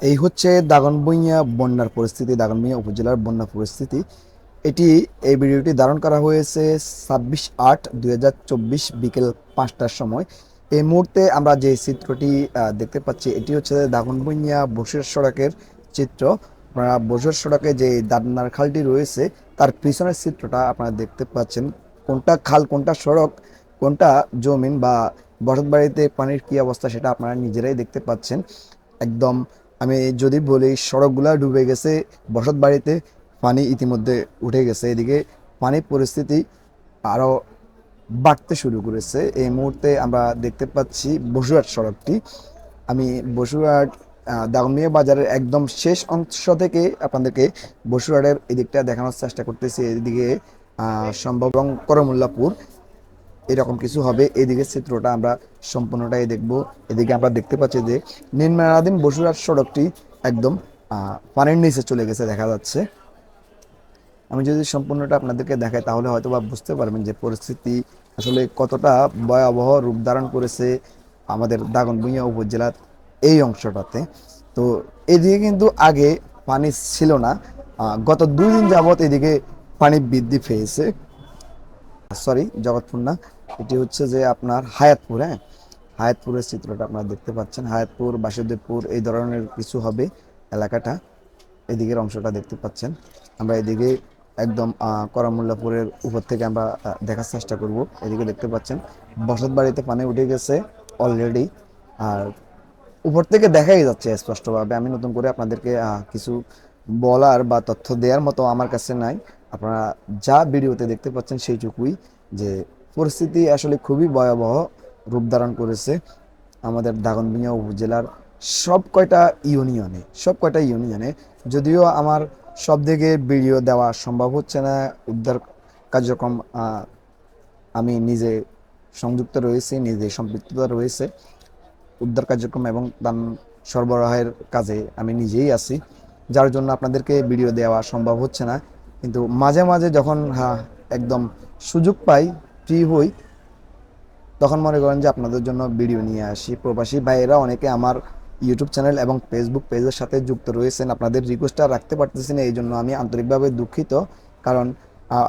এই হচ্ছে দাগনভূঞা বন্যার পরিস্থিতি, দাগনভূঞা উপজেলার বন্যা পরিস্থিতি। এটি এই ভিডিওটি ধারণ করা হয়েছে ছাব্বিশ আট দুই বিকেল পাঁচটার সময়। এই মুহূর্তে আমরা যে চিত্রটি দেখতে পাচ্ছি, এটি হচ্ছে দাগনভূঞা বসির সড়কের চিত্র। আপনারা বসির সড়কে যে দাদনার খালটি রয়েছে, তার পিছনের চিত্রটা আপনারা দেখতে পাচ্ছেন। কোনটা খাল, কোনটা সড়ক, কোনটা জমিন বা বসত বাড়িতে পানির কি অবস্থা, সেটা আপনারা নিজেরাই দেখতে পাচ্ছেন। একদম আমি যদি বলি সড়কগুলা ডুবে গেছে বসত বাড়িতে পানি ইতিমধ্যে উঠে গেছে। এদিকে পানির পরিস্থিতি আরও বাড়তে শুরু করেছে। এই মুহূর্তে আমরা দেখতে পাচ্ছি বসুরহাট সড়কটি। আমি বসুরহাট আহ, দাগনমিয়া বাজারের একদম শেষ অংশ থেকে আপনাদেরকে বসুরহাটের এদিকটা দেখানোর চেষ্টা করতেছি। এদিকে সম্ভব করমুল্লাপুর। এরকম কিছু হবে। এদিকে চিত্রটা আমরা সম্পূর্ণটাই দেখব। এদিকে আমরা দেখতে পাচ্ছি যে নির্মাণাধীন বসুরহাট সড়কটি একদম পানির নিচে চলে গেছে দেখা যাচ্ছে। আমি যদি সম্পূর্ণটা আপনাদেরকে দেখাই, তাহলে হয়তো বা বুঝতে পারবেন যে পরিস্থিতি আসলে কতটা ভয়াবহ রূপ ধারণ করেছে আমাদের দাগনভূঞা উপজেলার এই অংশটাতে। তো এদিকে কিন্তু আগে পানি ছিল না গত দুই দিন যাবত এদিকে পানি বৃদ্ধি পেয়েছে। সরি জগৎপুর না এটি হচ্ছে যে আপনার হায়াতপুর হ্যাঁ? হায়াতপুরের চিত্রটা আপনারা দেখতে পাচ্ছেন। হায়াতপুর, বাসুদেবপুর, এই ধরনের কিছু হবে এলাকাটা। এদিকের অংশটা দেখতে পাচ্ছেন। আমরা এদিকে একদম করামুল্লাপুরের উপর থেকে আমরা দেখার চেষ্টা করব। এদিকে দেখতে পাচ্ছেন, বসত বাড়িতে পানি উঠে গেছে অলরেডি আর উপর থেকে দেখাই যাচ্ছে স্পষ্টভাবে। আমি নতুন করে আপনাদেরকে কিছু বলার বা তথ্য দেওয়ার মতো আমার কাছে নাই। আপনারা যা ভিডিওতে দেখতে পাচ্ছেন সেইটুকুই যে পরিস্থিতি আসলে খুবই ভয়াবহ রূপ ধারণ করেছে আমাদের দাগনভূঞা উপজেলার সব কয়টা ইউনিয়নে, সব কয়টা ইউনিয়নে। যদিও আমার সব দিকে ভিডিও দেওয়া সম্ভব হচ্ছে না, উদ্ধার কার্যক্রম আমি নিজে সংযুক্ত রয়েছি, নিজে সম্পৃক্ততা রয়েছে। উদ্ধার কার্যক্রম এবং দান সরবরাহের কাজে আমি নিজেই আছি, যার জন্য আপনাদেরকে ভিডিও দেওয়া সম্ভব হচ্ছে না। কিন্তু মাঝে মাঝে যখন হ্যাঁ একদম সুযোগ পাই ফ্রি হই, তখন মনে করেন যে আপনাদের জন্য ভিডিও নিয়ে আসি। প্রবাসী ভাইয়েরা অনেকে আমার ইউটিউব চ্যানেল এবং ফেসবুক পেজের সাথে যুক্ত রয়েছেন। আপনাদের রিকোয়েস্টটা রাখতে পারতেছি না এই জন্য আমি আন্তরিকভাবে দুঃখিত। কারণ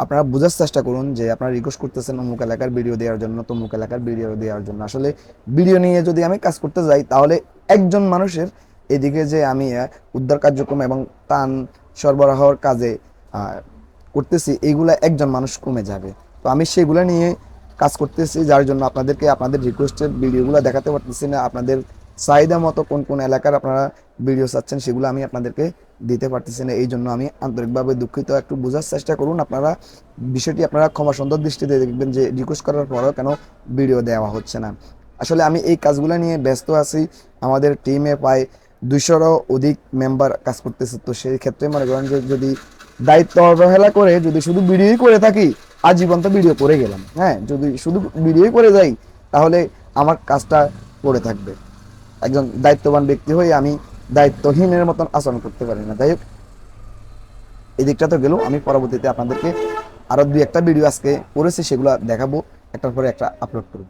আপনারা বোঝার চেষ্টা করুন যে আপনারা রিকোয়েস্ট করতেছেন অমুক এলাকার ভিডিও দেওয়ার জন্য, তমুক এলাকার ভিডিও দেওয়ার জন্য। আসলে ভিডিও নিয়ে যদি আমি কাজ করতে যাই, তাহলে একজন মানুষের এদিকে যে আমি উদ্ধার কার্যক্রম এবং তান সরবরাহর কাজে করতেছি এইগুলা একজন মানুষ কমে যাবে। তো আমি সেগুলো নিয়ে কাজ করতেছি, যার জন্য আপনাদেরকে আপনাদের রিকোয়েস্টের ভিডিওগুলো দেখাতে পারতেছি না। আপনাদের চাহিদা মতো কোন কোন এলাকার আপনারা ভিডিও চাচ্ছেন সেগুলো আমি আপনাদেরকে দিতে পারতেছি না। এই জন্য আমি আন্তরিকভাবে দুঃখিত। একটু বোঝার চেষ্টা করুন, আপনারা বিষয়টি আপনারা ক্ষমা সুন্দর দৃষ্টিতে দেখবেন যে রিকোয়েস্ট করার পরেও কেন ভিডিও দেওয়া হচ্ছে না। আসলে আমি এই কাজগুলো নিয়ে ব্যস্ত আছি। আমাদের টিমে প্রায় দুইশোরও অধিক মেম্বার কাজ করতেছে। তো সেই ক্ষেত্রে মনে করেন যে যদি দায়িত্ব অবহেলা করে যদি শুধু ভিডিওই করে থাকি আজীবন তো ভিডিও করে গেলাম। হ্যাঁ যদি শুধু ভিডিওই করে যাই, তাহলে আমার কাজটা পড়ে থাকবে। একজন দায়িত্ববান ব্যক্তি হয়ে আমি দায়িত্বহীনের মতন আচরণ করতে পারি না। যাই হোক, এদিকটা দিকটা তো গেল। আমি পরবর্তীতে আপনাদেরকে আরও দুই একটা ভিডিও আজকে করেছি, সেগুলো দেখাবো। একটার পরে একটা আপলোড করব।